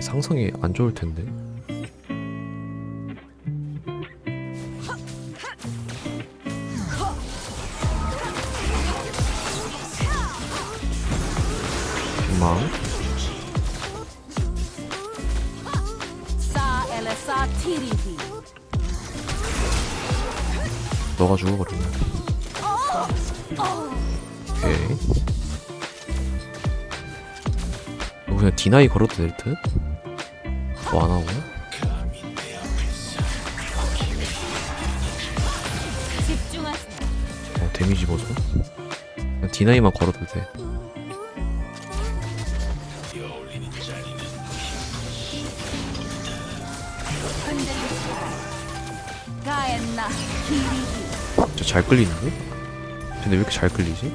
이게 상성이 안 좋을 텐데. 망. 너가 죽어버리네. 오케이. 그냥 디나이 걸어도 될 듯? 뭐 안 하고? 집중하세요. 어, 데미지 보소. 그냥 디나이만 걸어도 돼. 흔들리지 가엔나 TDP. 진짜 잘 끌리는데? 근데 왜 이렇게 잘 끌리지?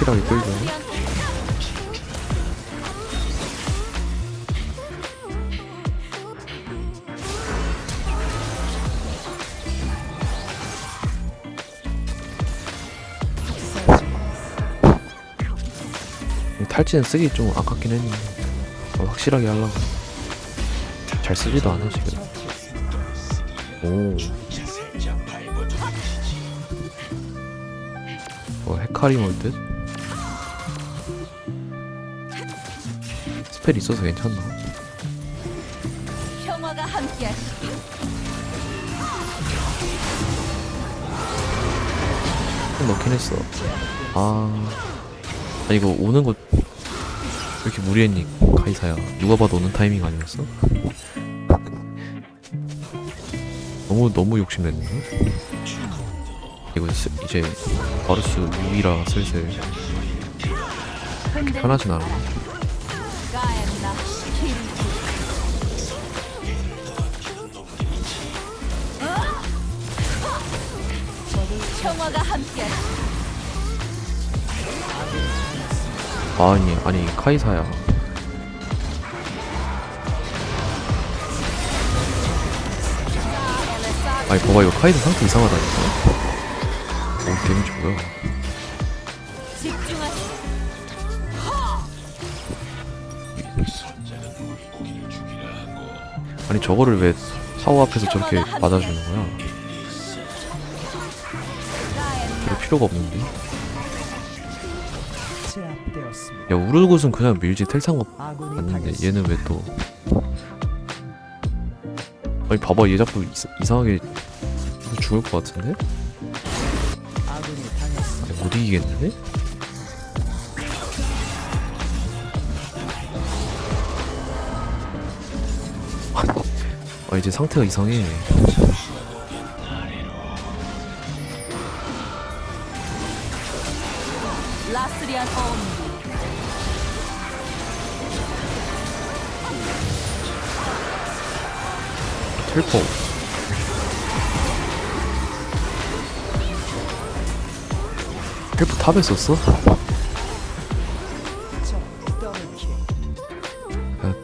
확실하게. 이 탈진은 쓰기 좀 아깝긴 했는데 어, 확실하게 하려고 잘 쓰지도 않아 지금 오뭐 헤카림 올 듯? 스펠 있어서 괜찮나? 평화가 함께하시길. 좀 넣긴 했어 아... 아니 이거 오는 거 왜 이렇게 무리했니 카이사야 누가 봐도 오는 타이밍 아니었어? 너무 너무 욕심냈네 이거 스- 이제 바루스 6이라 슬슬 편하진 않아 아니 아니 카이사야. 아니 봐봐 이거 카이사 상태 이상하다니까? 어 데미지 뭐야. 아니 저거를 왜 타워 앞에서 저렇게 맞아주는 거야? 그럴 필요가 없는데 야 우르굿은 그냥 밀지 텔상업 아군이 맞는데. 얘는 왜 또 아니 봐봐 얘 자꾸 이사, 이상하게 죽을 것 같은데? 아니, 못 이기겠는데? 아 이제 상태가 이상해 텔포 텔포 탑에 썼어? 적 더블킬.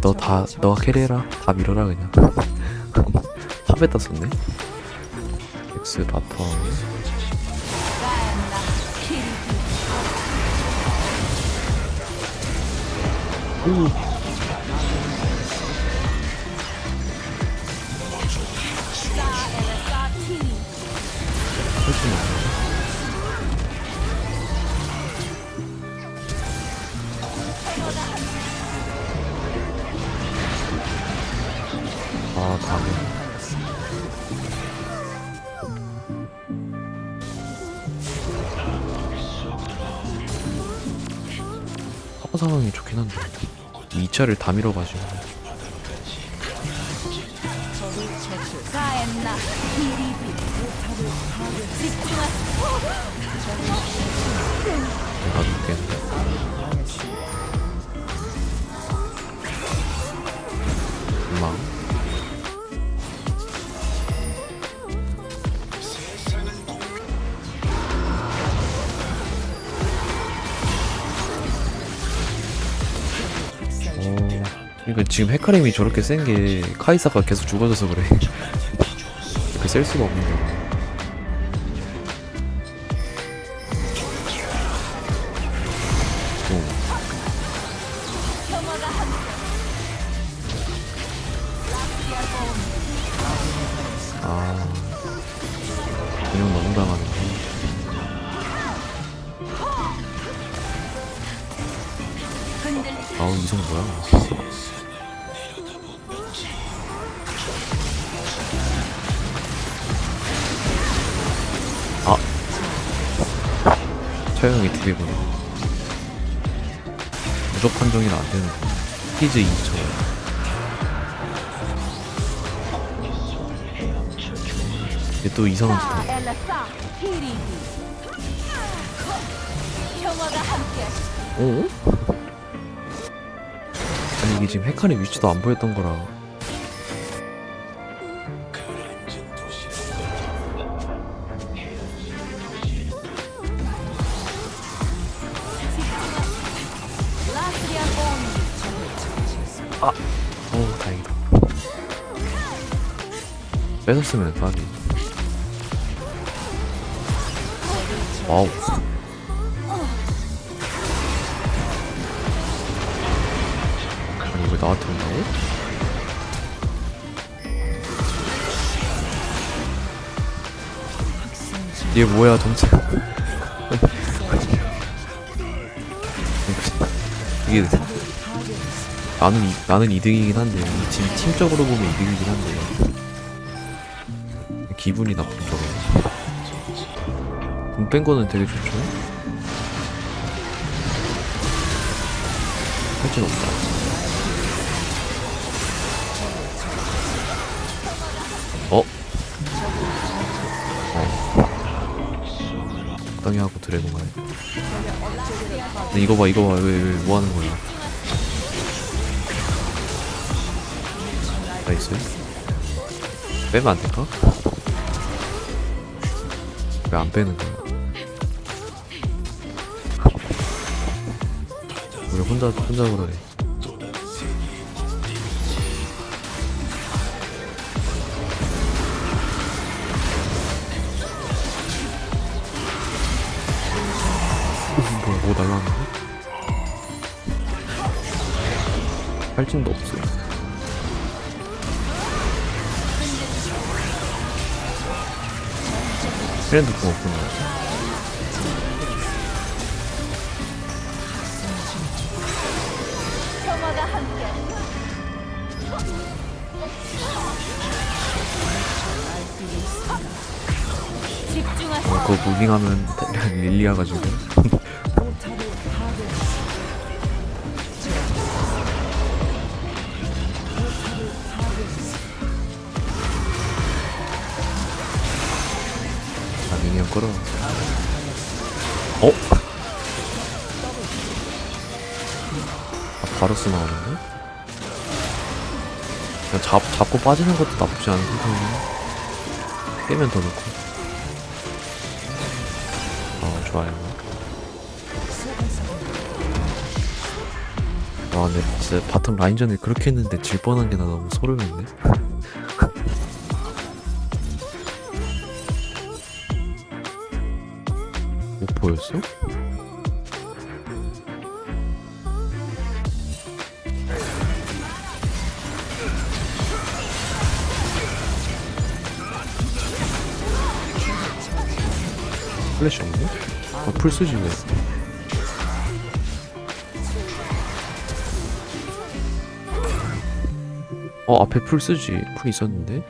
너다 너가 캐리해라. 다 밀어라 그냥. 탑에다 썼네. 엑스 바텀 가 2차를 다 밀어가지고. 내가 죽겠는데 지금 헤카림이 저렇게 센 게 카이사가 계속 죽어져서 그래. 이렇게 셀 수가 없는 거야. 아, 처형이 TV구나. 무적 판정이라 안 되는 거. 피즈 2초. 얘또 이상한 짓 해. 함께 어? 아니 이게 지금 헤카의 위치도 안 보였던 거라 뺏었으면 빠비 와우. 아니 왜 나한테 온다고? 얘 뭐야 전체? 이게 나는 이, 나는 2등이긴 한데 지금 팀적으로 보면 2등이긴 한데 기분이 거로 돈뺀 거는 되게 좋죠? 할 줄 없다. 어? 어. 적당히 하고 드래곤 가네 근데 이거 봐 이거 봐 왜 왜, 뭐 하는 거야? 나이스. 빼면 안 될까? 왜 안 빼는 거야? 우리 혼자 혼자 그러네. 뭐야 뭐 날라왔는데? 할증도 없어. 함께. 집중하세요. 어, 그거 무빙하면 릴리아 가 지고. 잡, 잡고 빠지는 것도 나쁘지 않은 생각이네. 빼면 더 좋고. 어, 좋아요. 와, 근데 진짜 바텀 라인전을 그렇게 했는데 질 뻔한 게 나 너무 소름인데? 못 보였어? 플래시 없네? 어, 풀 쓰지 왜? 어 앞에 풀 쓰지 풀 있었는데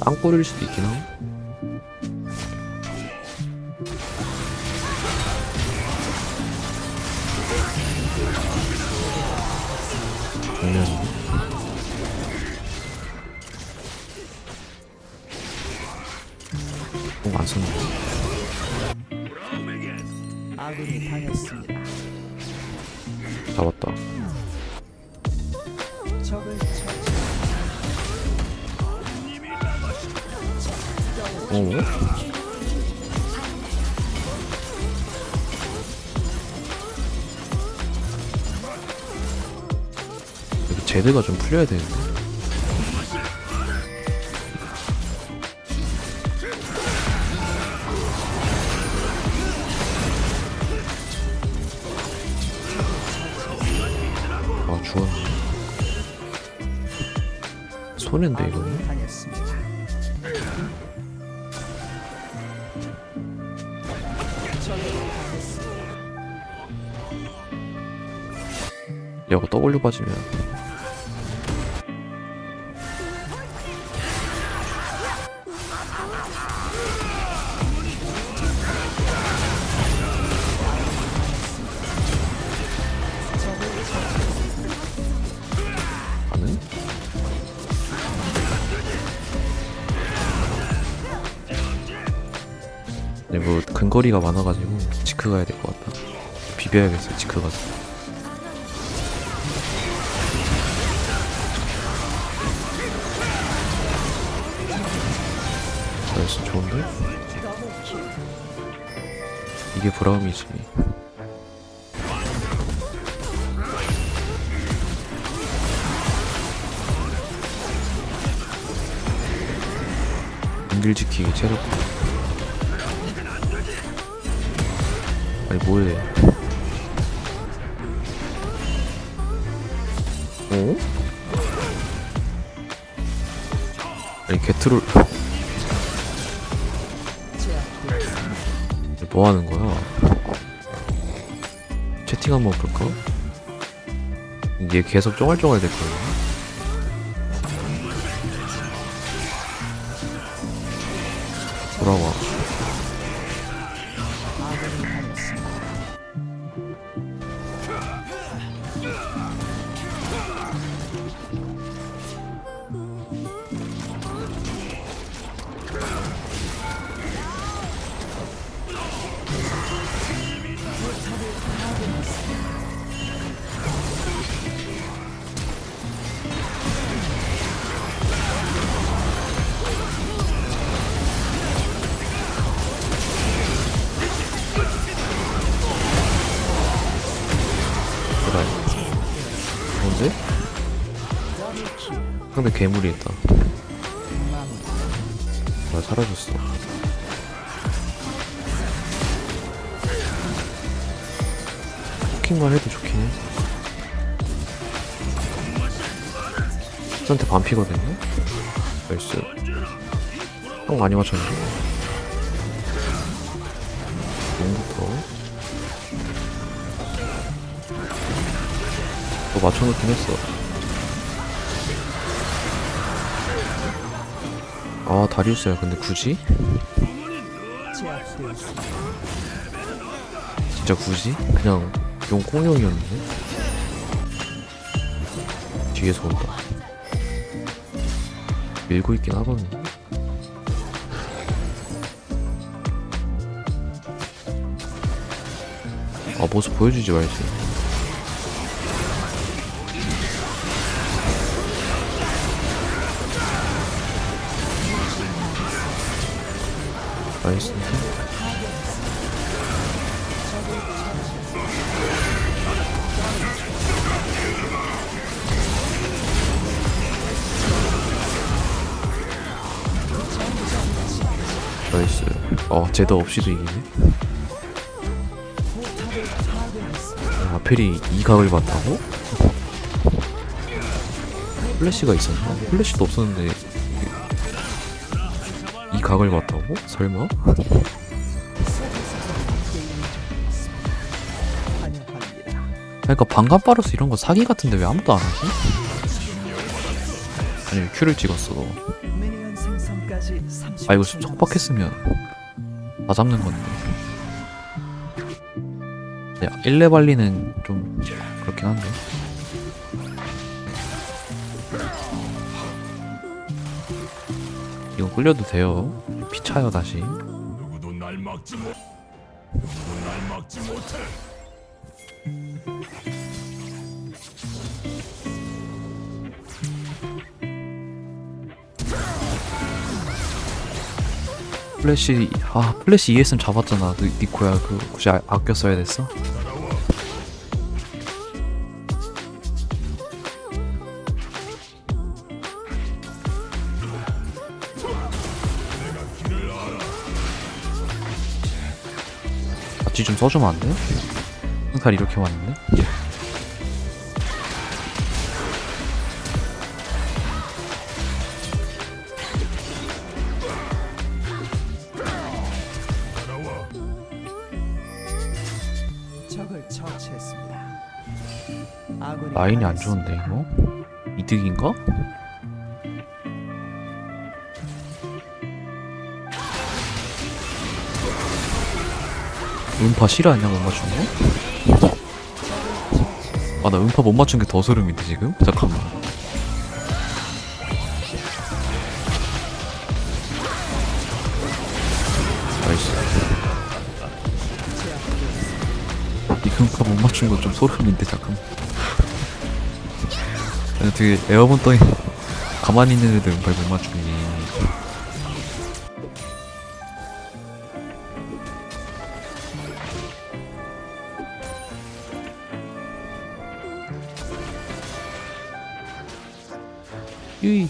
땅골일 수도 있긴 함. 안 썼는데 아군이 당했습니다. 잡았다 적을 처치. 어? 여기 제드가 좀 풀려야 되는데 당했습니다. 적을 당했습니다. 야구 W 빠지면 네, 뭐 근거리가 많아가지고 지크 가야 될 것 같다. 비벼야겠어, 지크 가서. 나이스 좋은데? 이게 브라움이지 인길 지키기 아 니 뭐해 어? 아니 개트롤. 뭐 하는 거야? 채팅 한번 볼까? 얘 계속 쫑알쫑알 될 거야. 상대 괴물이 있다. 나 사라졌어. 포킹만 해도 좋긴 해. 한테 반피거든요? 나이스. 형 많이 맞췄네. 용부터. 또 맞춰놓긴 했어. 아, 다리우스야. 근데 굳이? 진짜 굳이? 그냥 용 공룡이었는데? 뒤에서 온다. 밀고 있긴 하거든. 아 모습 보여주지 말지. 나이스. 나이스. 어, 제더 없이도 이기네. 아, 아펠이 이 각을 봤다고? 플래시가 있었나? 플래시도 없었는데 이 각을 봤다고? 설마? 그러니까 방감 빠르스 이런 거 사기 같은데 왜 아무도 안 하지? 아니 큐를 찍었어. 미니언 생성까지 30초 아 이거 촉박했으면 다 잡는 건데. 야 1레발리는 좀 그렇긴 한데. 끌려도 돼요. 피차요 다시. 플래시 아 플래시 ES는 잡았잖아 그 니코야 그 굳이 아, 아껴 써야 됐어? 좀 써주면 안 돼? 항살 이렇게 왔는데? 아군이 라인이 안. 좋은데 이거? 이득인가? 음파 실화냐 못 맞춘 거? 아 나 음파 못 맞춘 게 더 소름인데 지금? 잠깐만 나이스 이 음파 못 맞춘 거좀 소름인데 잠깐만 되게 에어본 떠이 가만히 있는 애들 음파 못 맞추니 유이.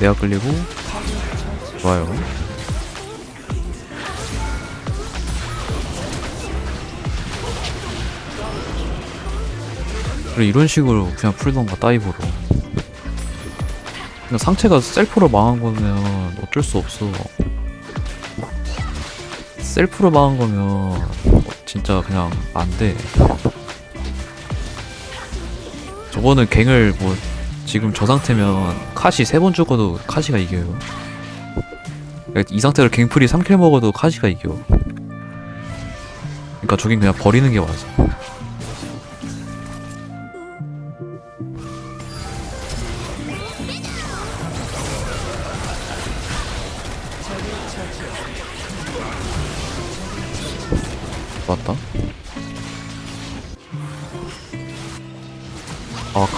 내가 끌리고. 좋아요. 그래 이런 식으로 그냥 풀던가 다이브로. 그냥 상체가 셀프로 망한 거면 어쩔 수 없어. 셀프로 망한 거면 진짜 그냥 안돼. 저거는 갱을 뭐 지금 저 상태면 카시 세 번 죽어도 카시가 이겨요. 그러니까 이 상태로 갱플이 3킬 먹어도 카시가 이겨. 그러니까 저긴 그냥 버리는 게 맞아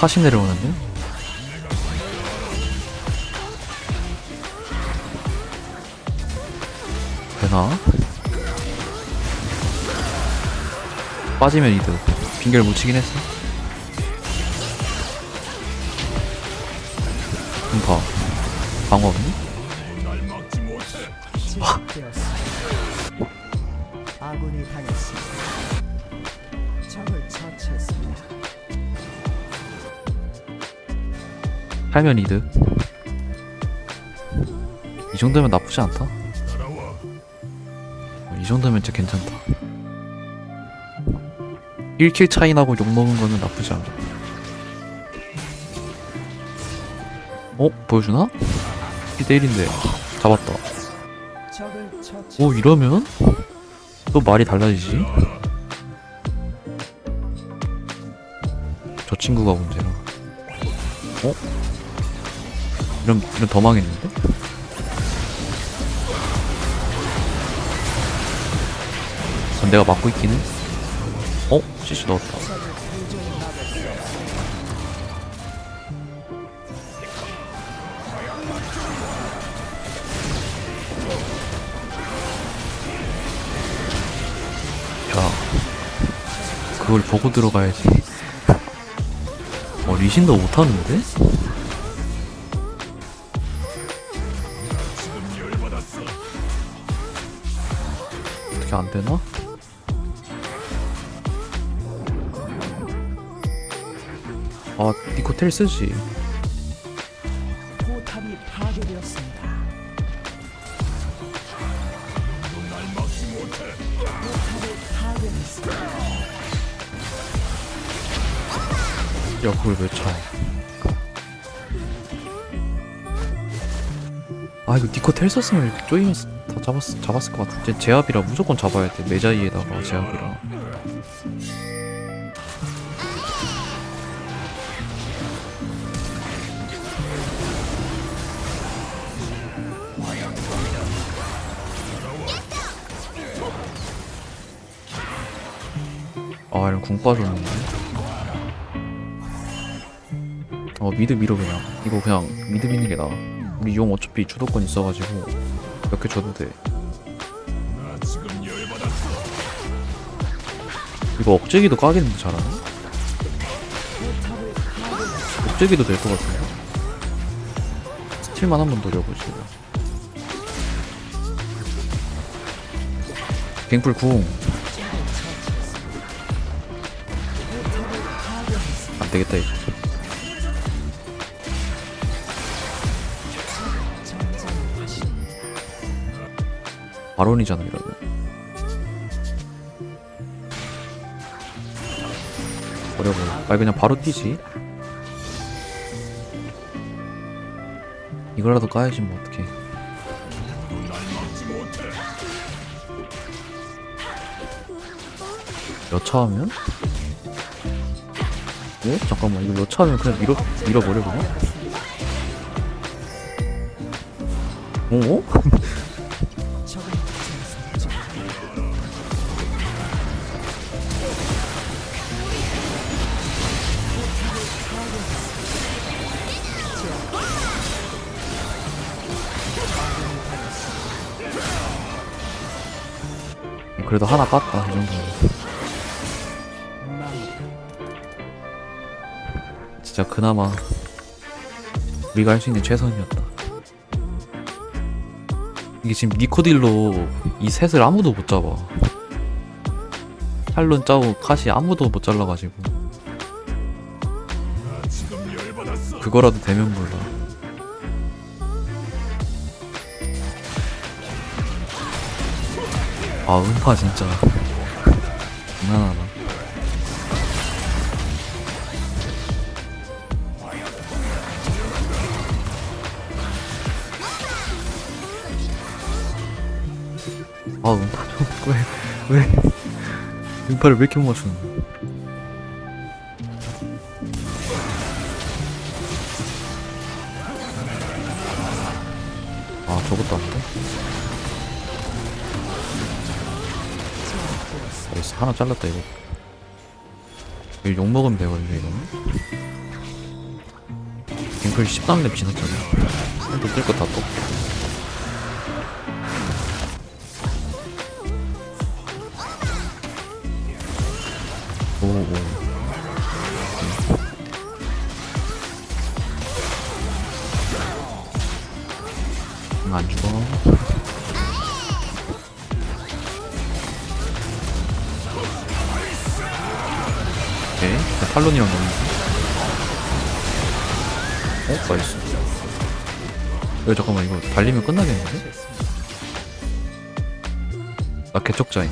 카시 내려오는데? 되나? 빠지면 이득. 빙결 못 치긴 했어. 음파. 방어 없니? 아군이 당했습니다. 적을 처치했습니다. 팔면 이득. 이 정도면 나쁘지 않다. 어, 이 정도면 진짜 괜찮다. 1킬 차이 나고 욕먹은 거는 나쁘지 않아. 어? 보여주나? 1대1인데. 잡았다. 오, 이러면? 또 말이 달라지지? 저 친구가 문제라. 어? 이런, 이런 더 망했는데? 전 내가 막고 해. 어? CC 넣었다. 야, 그걸 보고 들어가야지. 어, 리신도 못하는데? 어떻게 안 되나? 아, 니코 텔 쓰지. 야, 그걸 왜 차? 아, 이거 니코 텔 썼으면 이렇게 쪼이면서 다 잡았, 잡았을 것 같은데. 제압이라 무조건 잡아야 돼. 메자이에다가 제압이라. 아 이런 궁 빠졌는데. 어 미드 밀어 그냥. 이거 그냥 미드 미는 게 나아. 우리 용 어차피 주도권 있어가지고. 몇개돼 이거 억제기도 까겠는데 잘하네? 억제기도 될 것 같은데? 스틸만 한번 노려보지. 갱플 궁. 안되겠다 이거 바론이잖아 이러면 버려버려 아 그냥 바로 뛰지 이거라도 까야지 뭐 어떡해 여차하면? 예? 잠깐만 이거 여차하면 그냥 밀어, 밀어버려 그냥? 어? 그래도 하나 깠다 이 정도면. 진짜 그나마 우리가 할 수 있는 최선이었다. 이게 지금 니코딜로 이 셋을 아무도 못 잡아. 탈론 짜고 카시 아무도 못 잘라가지고. 그거라도 되면 몰라 아 음파 진짜. 장난하나? 아 음파 좀왜왜 음파를 왜 이렇게 못 맞추는 거야 알겠어 하나 잘랐다 이거. 이거 욕먹으면 되거든요 이거는. 갱플 13렙 지났잖아. 또 뜰거 다 떴고 끝나겠는데? 나 개척자임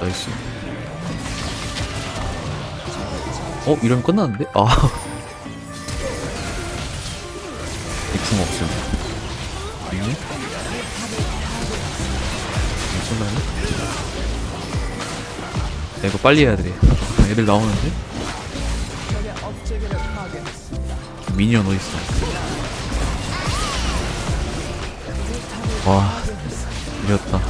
나이스 어? 이러면 끝나는데? 아 이궁 없음 야 이거 빨리 해야 돼. 애들 나오는데? 미니언 어딨어? 와 이겼다